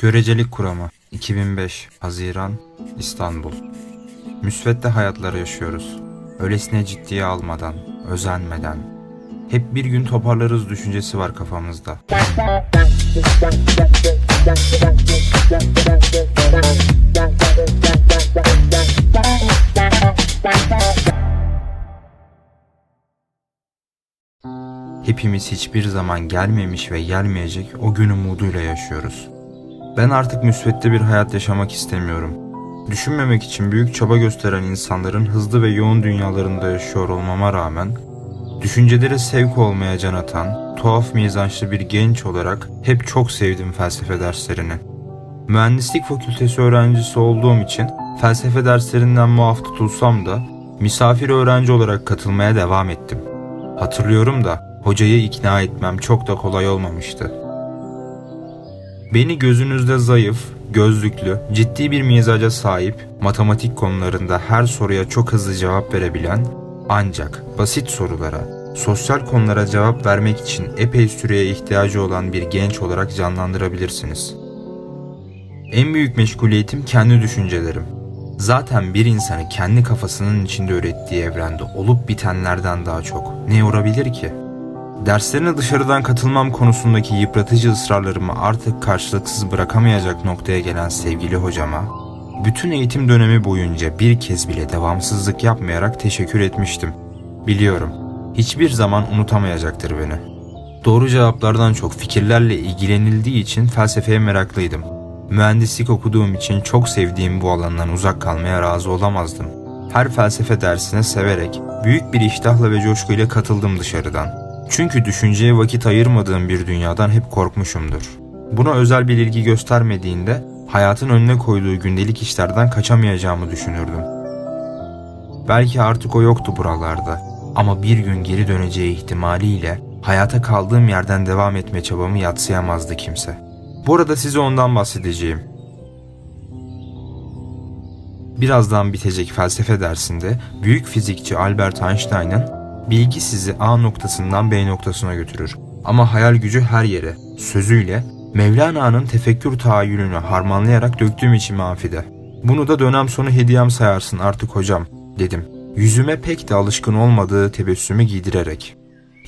Görecelik Kuramı 2005 Haziran İstanbul Müsvedde hayatları yaşıyoruz. Öylesine ciddiye almadan, özenmeden. Hep bir gün toparlarız düşüncesi var kafamızda. Hepimiz hiçbir zaman gelmemiş ve gelmeyecek o gün umuduyla yaşıyoruz. Ben artık müsvedde bir hayat yaşamak istemiyorum. Düşünmemek için büyük çaba gösteren insanların hızlı ve yoğun dünyalarında yaşıyor olmama rağmen, düşüncelere sevk olmaya can atan, tuhaf mizaçlı bir genç olarak hep çok sevdim felsefe derslerini. Mühendislik fakültesi öğrencisi olduğum için felsefe derslerinden muaf tutulsam da misafir öğrenci olarak katılmaya devam ettim. Hatırlıyorum da hocayı ikna etmem çok da kolay olmamıştı. Beni gözünüzde zayıf, gözlüklü, ciddi bir mizaca sahip, matematik konularında her soruya çok hızlı cevap verebilen, ancak basit sorulara, sosyal konulara cevap vermek için epey süreye ihtiyacı olan bir genç olarak canlandırabilirsiniz. En büyük meşguliyetim kendi düşüncelerim. Zaten bir insanı kendi kafasının içinde ürettiği evrende olup bitenlerden daha çok ne yorabilir ki? Derslerine dışarıdan katılmam konusundaki yıpratıcı ısrarlarımı artık karşılıksız bırakamayacak noktaya gelen sevgili hocama, bütün eğitim dönemi boyunca bir kez bile devamsızlık yapmayarak teşekkür etmiştim. Biliyorum, hiçbir zaman unutamayacaktır beni. Doğru cevaplardan çok fikirlerle ilgilenildiği için felsefeye meraklıydım. Mühendislik okuduğum için çok sevdiğim bu alandan uzak kalmaya razı olamazdım. Her felsefe dersine severek, büyük bir iştahla ve coşkuyla katıldım dışarıdan. Çünkü düşünceye vakit ayırmadığım bir dünyadan hep korkmuşumdur. Buna özel bir ilgi göstermediğinde hayatın önüne koyduğu gündelik işlerden kaçamayacağımı düşünürdüm. Belki artık o yoktu buralarda ama bir gün geri döneceği ihtimaliyle hayata kaldığım yerden devam etme çabamı yatsıyamazdı kimse. Bu arada size ondan bahsedeceğim. Birazdan bitecek felsefe dersinde büyük fizikçi Albert Einstein'ın bilgi sizi A noktasından B noktasına götürür. Ama hayal gücü her yere, sözüyle Mevlana'nın tefekkür tahayyülünü harmanlayarak döktüğüm içime afide. Bunu da dönem sonu hediyem sayarsın artık hocam, dedim. Yüzüme pek de alışkın olmadığı tebessümü giydirerek.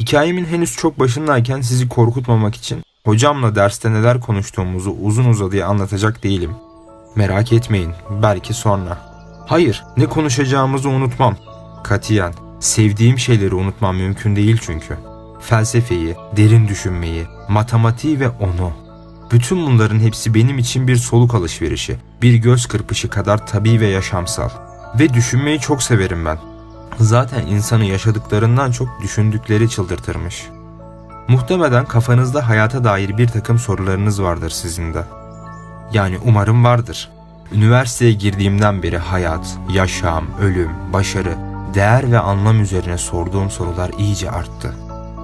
Hikayemin henüz çok başındayken sizi korkutmamak için hocamla derste neler konuştuğumuzu uzun uzadıya anlatacak değilim. Merak etmeyin, belki sonra. Hayır, ne konuşacağımızı unutmam. Katiyen, sevdiğim şeyleri unutmam mümkün değil çünkü. Felsefeyi, derin düşünmeyi, matematiği ve onu. Bütün bunların hepsi benim için bir soluk alışverişi, bir göz kırpışı kadar tabii ve yaşamsal. Ve düşünmeyi çok severim ben. Zaten insanı yaşadıklarından çok düşündükleri çıldırtırmış. Muhtemelen kafanızda hayata dair bir takım sorularınız vardır sizin de. Yani umarım vardır. Üniversiteye girdiğimden beri hayat, yaşam, ölüm, başarı, değer ve anlam üzerine sorduğum sorular iyice arttı.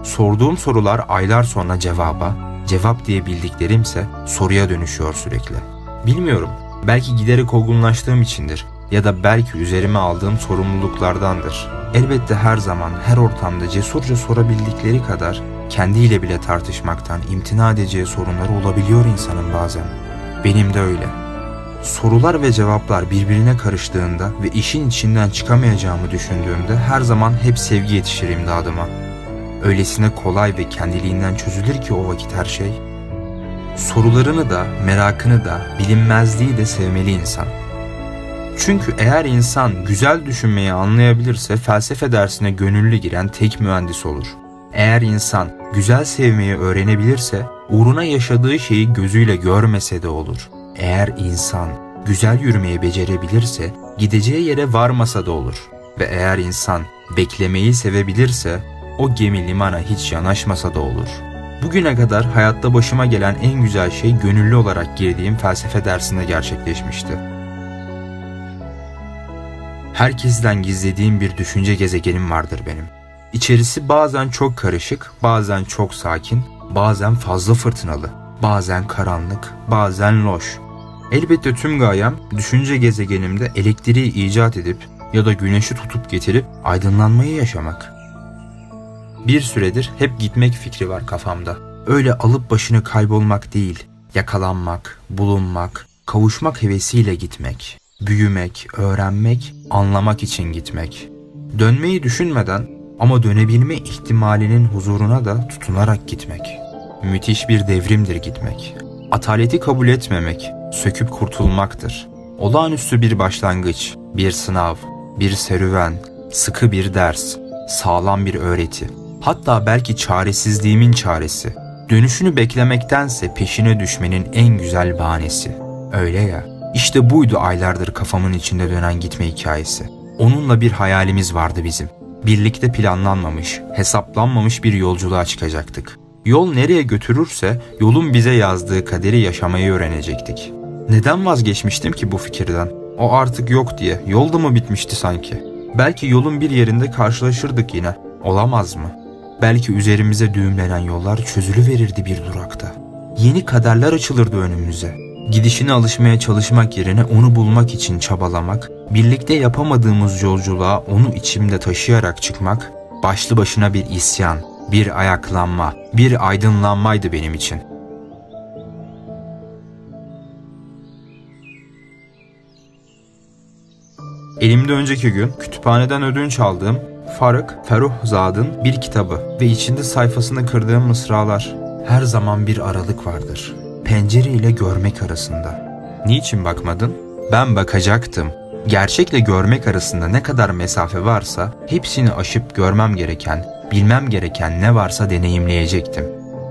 Sorduğum sorular aylar sonra cevaba, cevap diye bildiklerimse soruya dönüşüyor sürekli. Bilmiyorum, belki giderek olgunlaştığım içindir ya da belki üzerime aldığım sorumluluklardandır. Elbette her zaman, her ortamda cesurca sorabildikleri kadar kendiyle bile tartışmaktan imtina edeceği sorunları olabiliyor insanın bazen. Benim de öyle. Sorular ve cevaplar birbirine karıştığında ve işin içinden çıkamayacağımı düşündüğümde her zaman hep sevgi yetişir imdadıma. Öylesine kolay ve kendiliğinden çözülür ki o vakit her şey. Sorularını da, merakını da, bilinmezliği de sevmeli insan. Çünkü eğer insan güzel düşünmeyi anlayabilirse felsefe dersine gönüllü giren tek mühendis olur. Eğer insan güzel sevmeyi öğrenebilirse uğruna yaşadığı şeyi gözüyle görmese de olur. Eğer insan güzel yürümeyi becerebilirse gideceği yere varmasa da olur. Ve eğer insan beklemeyi sevebilirse o gemi limana hiç yanaşmasa da olur. Bugüne kadar hayatta başıma gelen en güzel şey gönüllü olarak girdiğim felsefe dersinde gerçekleşmişti. Herkesten gizlediğim bir düşünce gezegenim vardır benim. İçerisi bazen çok karışık, bazen çok sakin, bazen fazla fırtınalı, bazen karanlık, bazen loş. Elbette tüm gayem düşünce gezegenimde elektriği icat edip ya da güneşi tutup getirip aydınlanmayı yaşamak. Bir süredir hep gitmek fikri var kafamda. Öyle alıp başını kaybolmak değil, Yakalanmak, bulunmak, kavuşmak hevesiyle gitmek. Büyümek, öğrenmek, anlamak için gitmek. Dönmeyi düşünmeden ama dönebilme ihtimalinin huzuruna da tutunarak gitmek. Müthiş bir devrimdir gitmek. Ataleti kabul etmemek, söküp kurtulmaktır. Olağanüstü bir başlangıç, bir sınav, bir serüven, sıkı bir ders, sağlam bir öğreti. Hatta belki çaresizliğimin çaresi. Dönüşünü beklemektense peşine düşmenin en güzel bahanesi. Öyle ya. İşte buydu aylardır kafamın içinde dönen gitme hikayesi. Onunla bir hayalimiz vardı bizim. Birlikte planlanmamış, hesaplanmamış bir yolculuğa çıkacaktık. Yol nereye götürürse yolun bize yazdığı kaderi yaşamayı öğrenecektik. Neden vazgeçmiştim ki bu fikirden? O artık yok diye. Yolda mı bitmişti sanki? Belki yolun bir yerinde karşılaşırdık yine. Olamaz mı? Belki üzerimize düğümlenen yollar çözülü verirdi bir durakta. Yeni kaderler açılırdı önümüze. Gidişine alışmaya çalışmak yerine onu bulmak için çabalamak, birlikte yapamadığımız yolculuğa onu içimde taşıyarak çıkmak, başlı başına bir isyan, bir ayaklanma, bir aydınlanmaydı benim için. Elimde önceki gün kütüphaneden ödünç aldığım Farık Ferruhzad'ın bir kitabı ve içinde sayfasını kırdığım mısralar. Her zaman bir aralık vardır. Pencere ile görmek arasında. Niçin bakmadın? Ben bakacaktım. Gerçekle görmek arasında ne kadar mesafe varsa hepsini aşıp görmem gereken, bilmem gereken ne varsa deneyimleyecektim.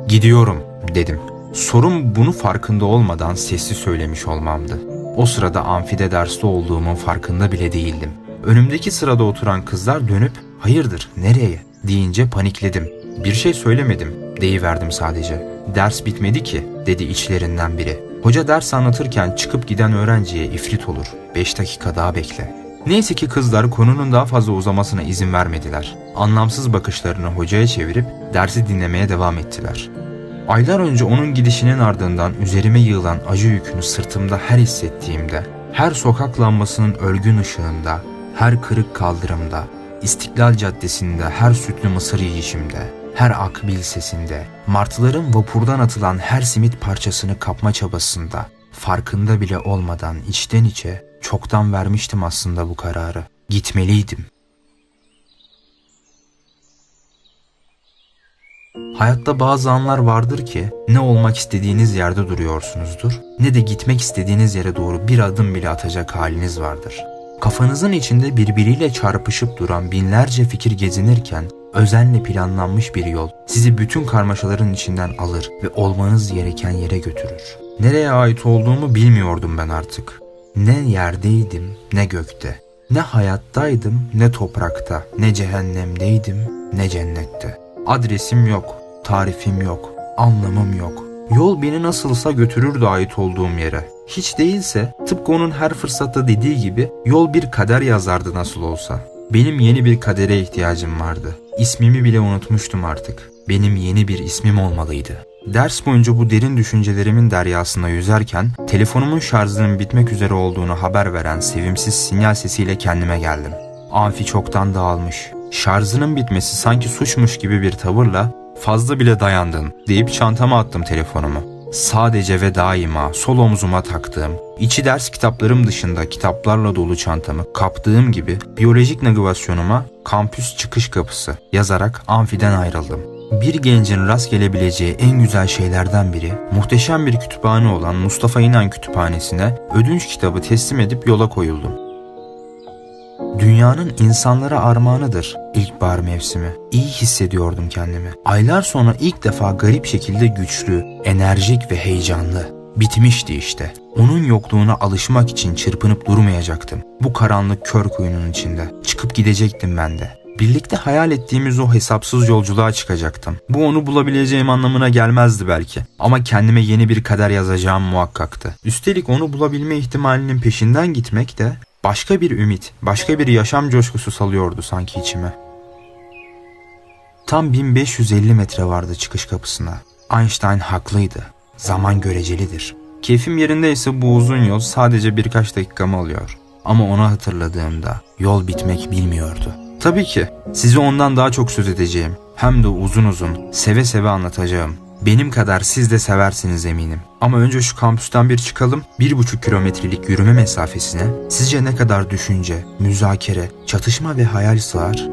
Gidiyorum dedim. Sorun bunu farkında olmadan sesli söylemiş olmamdı. O sırada amfide derste olduğumun farkında bile değildim. Önümdeki sırada oturan kızlar dönüp hayırdır nereye deyince panikledim. Bir şey söylemedim deyiverdim sadece. Ders bitmedi ki dedi içlerinden biri. Hoca ders anlatırken çıkıp giden öğrenciye ifrit olur. 5 dakika daha bekle. Neyse ki kızlar konunun daha fazla uzamasına izin vermediler. Anlamsız bakışlarını hocaya çevirip dersi dinlemeye devam ettiler. Aylar önce onun gidişinin ardından üzerime yığılan acı yükünü sırtımda her hissettiğimde, her sokak lambasının ölgün ışığında, her kırık kaldırımda, İstiklal Caddesi'nde her sütlü mısır yiyişimde, her akbil sesinde, martıların vapurdan atılan her simit parçasını kapma çabasında, farkında bile olmadan içten içe çoktan vermiştim aslında bu kararı. Gitmeliydim. Hayatta bazı anlar vardır ki ne olmak istediğiniz yerde duruyorsunuzdur ne de gitmek istediğiniz yere doğru bir adım bile atacak haliniz vardır. Kafanızın içinde birbiriyle çarpışıp duran binlerce fikir gezinirken özenle planlanmış bir yol sizi bütün karmaşaların içinden alır ve olmanız gereken yere götürür. Nereye ait olduğumu bilmiyordum ben artık. Ne yerdeydim ne gökte. Ne hayattaydım ne toprakta. Ne cehennemdeydim ne cennette. Adresim yok, tarifim yok, anlamım yok. Yol beni nasılsa götürürdü ait olduğum yere. Hiç değilse tıpkı onun her fırsatta dediği gibi yol bir kader yazardı nasıl olsa. Benim yeni bir kadere ihtiyacım vardı. İsmimi bile unutmuştum artık. Benim yeni bir ismim olmalıydı. Ders boyunca bu derin düşüncelerimin deryasında yüzerken telefonumun şarjının bitmek üzere olduğunu haber veren sevimsiz sinyal sesiyle kendime geldim. Amfi çoktan dağılmış. Şarjının bitmesi sanki suçmuş gibi bir tavırla fazla bile dayandın deyip çantama attım telefonumu. Sadece ve daima sol omzuma taktığım, içi ders kitaplarım dışında kitaplarla dolu çantamı kaptığım gibi biyolojik navigasyonuma kampüs çıkış kapısı yazarak amfiden ayrıldım. Bir gencin rast gelebileceği en güzel şeylerden biri muhteşem bir kütüphane olan Mustafa İnan Kütüphanesi'ne ödünç kitabı teslim edip yola koyuldum. Dünyanın insanlara armağanıdır ilkbahar mevsimi. İyi hissediyordum kendimi. Aylar sonra ilk defa garip şekilde güçlü, enerjik ve heyecanlı. Bitmişti işte. Onun yokluğuna alışmak için çırpınıp durmayacaktım. Bu karanlık kör kuyunun içinde. Çıkıp gidecektim ben de. Birlikte hayal ettiğimiz o hesapsız yolculuğa çıkacaktım. Bu onu bulabileceğim anlamına gelmezdi belki. Ama kendime yeni bir kader yazacağım muhakkaktı. Üstelik onu bulabilme ihtimalinin peşinden gitmek de başka bir ümit, başka bir yaşam coşkusu salıyordu sanki içime. Tam 1550 metre vardı çıkış kapısına. Einstein haklıydı. Zaman görecelidir. Keyfim yerindeyse bu uzun yol sadece birkaç dakikamı alıyor. Ama onu hatırladığımda yol bitmek bilmiyordu. Tabii ki size ondan daha çok söz edeceğim. Hem de uzun uzun, seve seve anlatacağım. Benim kadar siz de seversiniz eminim. Ama önce şu kampüsten bir çıkalım. Bir buçuk kilometrelik yürüme mesafesine sizce ne kadar düşünce, müzakere, çatışma ve hayal sığar?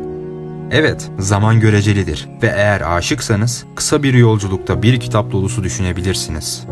Evet, zaman görecelidir ve eğer aşıksanız kısa bir yolculukta bir kitap dolusu düşünebilirsiniz.